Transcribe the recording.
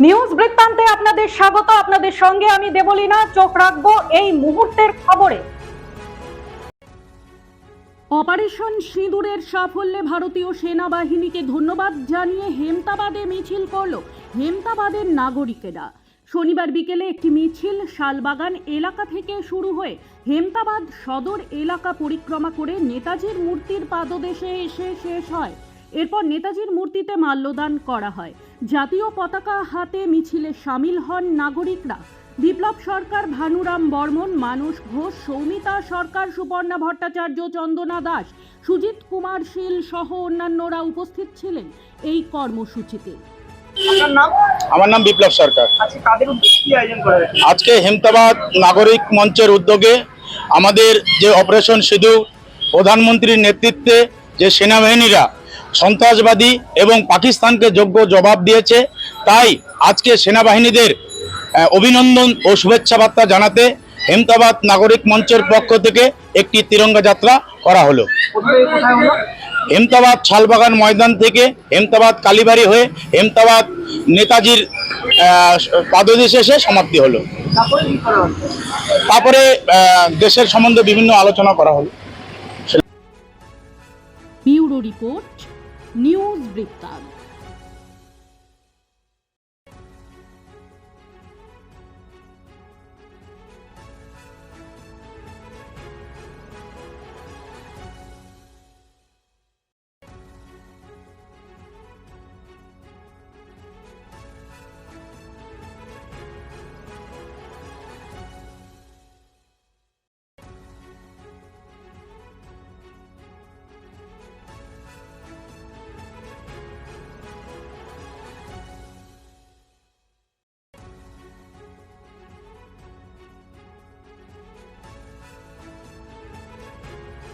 News বৃত্তান্তে আপনাদের স্বাগত, আপনাদের সঙ্গে আমি দেবলীনা, চোখ রাখব এই মুহূর্তের খবরে। অপারেশন সিঁদুরের সাফল্যে ভারতীয় সেনাবাহিনীকে ধন্যবাদ জানিয়ে হেমতাবাদে মিছিল করল হেমতাবাদের নাগরিকেরা। শনিবার বিকেলে একটি মিছিল শালবাগান এলাকা থেকে শুরু হয়ে হেমতাবাদ সদর এলাকা পরিক্রমা করে নেতাজির মূর্তির পাদদেশে এসে শেষ হয়। এরপর নেতাজির মূর্তিতে মাল্যদান করা হয়। জাতীয় পতাকা হাতে মিছিলে সামিল হন নাগরিকরা। বিপ্লব সরকার ভানুরাম বর্মন মানুষ ঘোষ সৌমিতা সরকার সুপর্ণা ভট্টাচার্য চন্দনা দাস সুজিত কুমার শীল সহ অন্যান্যরা উপস্থিত ছিলেন এই কর্মসূচিতে। আমার নাম বিপ্লব সরকার। আজকে কাদের উদ্দেশ্যে কি আয়োজন করা হয়েছে? আজকে হেমতাবাদ নাগরিক মঞ্চের উদ্যোগে আমাদের যে অপারেশন সিধু প্রধানমন্ত্রীর নেতৃত্বে যে সেনাবাহিনীরা সন্ত্রাসবাদী এবং পাকিস্তানকে যোগ্য জবাব দিয়েছে। তাই আজকে সেনাবাহিনীদের অভিনন্দন ও শুভেচ্ছা বার্তা জানাতে হেমতাবাদ নাগরিক মঞ্চের পক্ষ থেকে একটি তিরঙ্গা যাত্রা করা হলো। হেমতাবাদ শালবাগান ময়দান থেকে হেমতাবাদ কালীবাড়ি হয়ে হেমতাবাদ নেতাজির পাদদেশে এসে সমাপ্তি হলো। তারপরে দেশের সম্বন্ধে বিভিন্ন আলোচনা করা হলো। ব্যুরো রিপোর্ট নিউজ বৃত্তান্ত।